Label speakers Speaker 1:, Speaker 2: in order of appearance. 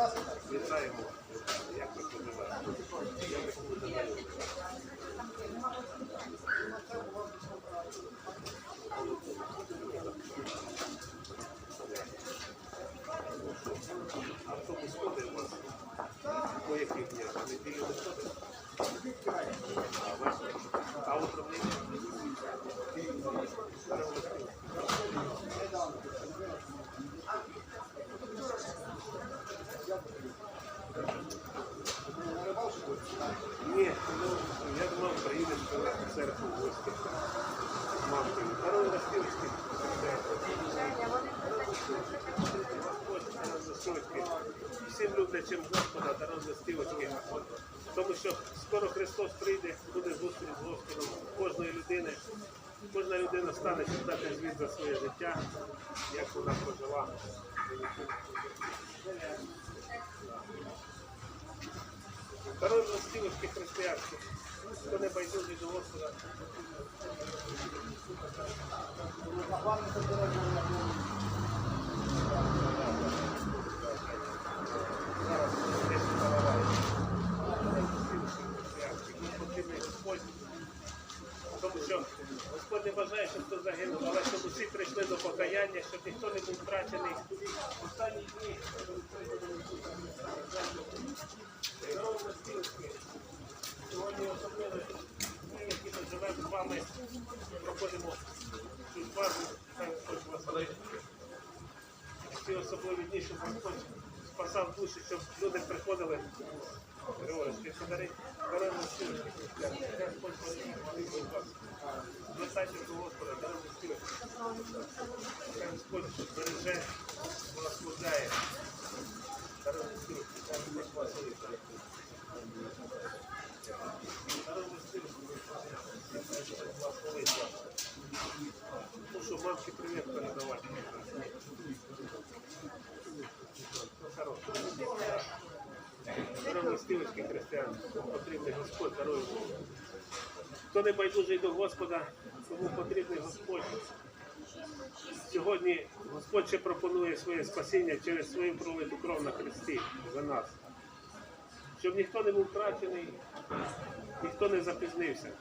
Speaker 1: Вітаємо. Як ви подиваєте? Автобус ходить у вас по яких днях? Неділю не ходить? Я думав, приїдемо в церкву в гості. Мамкою. А ну. Всім люблячим Господа, даром листівочки. Тому що скоро Христос прийде, буде зустріч з Господом кожної людини. Кожна людина стане читати звіт за своє життя, як вона прожила. Второй властивості християнські. Хто не байдужий до Господа. Тому що Господь не бажає, щоб хто загинув, але щоб усі прийшли до покаяння, щоб ніхто не був втрачений. Останні дні. Ми проходимо цю фазу, хай Господь благословить. Ці особливі дні, щоб Господь спасав душі, щоб люди приходили. Григорій, подари, даруй Настілки. Хай Господь вас. Звертайтеся до Господа, даруй Настілки. Хай Господь береже, Мамке привет передавать. Дорогі стілочки християн, потрібний Господь, дорогий Бог. Хто не байдужий до Господа, тому потрібний Господь. Сьогодні Господь ще пропонує своє спасіння через свою пролиту кров на Христі за нас. Щоб ніхто не був втрачений, ніхто не запізнився.